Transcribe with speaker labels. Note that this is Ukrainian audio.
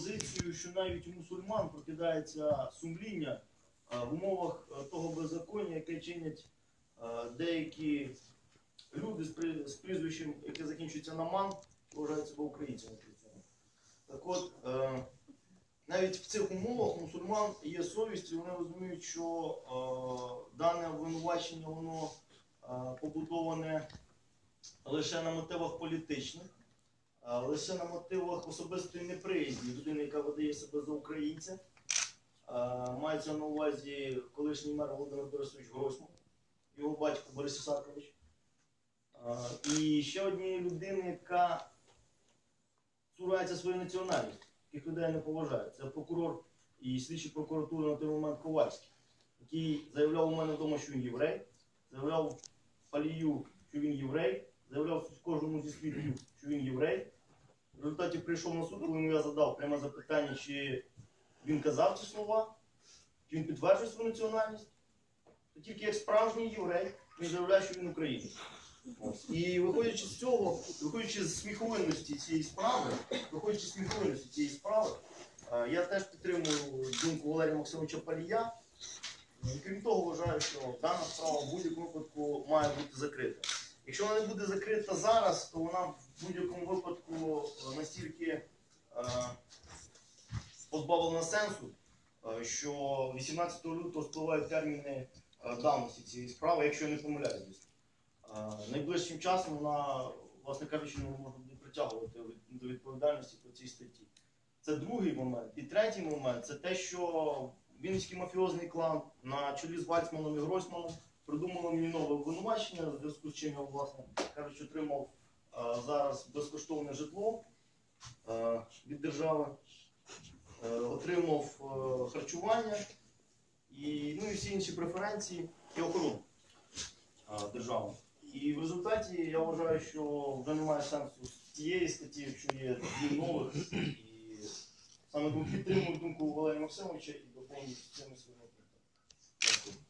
Speaker 1: позицію, що навіть у мусульман прокидається сумління е, в умовах е, того беззаконня, яке чинять е, деякі люди з, прізвищем, яке закінчується на ман, вважають себе українцями. Так от, навіть в цих умовах мусульман є совість, і вони розуміють, що дане обвинувачення воно побудоване лише на мотивах політичних, лише на мотивах особистої неприязні людини, яка видає себе за українця. Мається на увазі колишній мер Володимир Борисович Гройсман, його батько Борис Ісакович. І ще однієї людини, яка цурається своєї національності, яких людей не поважає. Це прокурор і слідчий прокуратури на той момент Ковальський, який заявляв у мене вдома, що він єврей, заявляв Палію, що він єврей, заявляв кожному зі свідків, що він єврей. В результаті прийшов на суд, коли я задав пряме запитання, чи він казав ці слова, чи він підтверджує свою національність. То тільки як справжній єврей він заявляє, що він українець. І виходячи з цього, виходячи з сміховинності цієї справи, виходячи з сміховинності цієї справи, е, я теж підтримую думку Валерія Максимовича Палія. І крім того, вважаю, що дана справа в будь-якому випадку має бути закрита. Якщо вона не буде закрита зараз, то вона в будь-якому випадку е, настільки е, позбавлена сенсу, е, що 18 лютого спливають терміни е, давності цієї справи, якщо я не помиляюсь. Е, Найближчим часом вона, власне кажучи, не можна буде притягувати до відповідальності по цій статті. Це другий момент. І третій момент це те, що Вінницький мафіозний клан на чолі з Вальцманом і Гройсманом придумало мені нове обвинувачення, в зв'язку з чим я, власне кажучи, отримав е, зараз безкоштовне житло е, від держави, е, отримав е, харчування і, ну, і всі інші преференції і охорону державну. І в результаті я вважаю, що вже немає сенсу з цієї статті, якщо є дві нових, і саме підтримую думку Валерія Максимовича і доповнюю цими своїми. Дякую.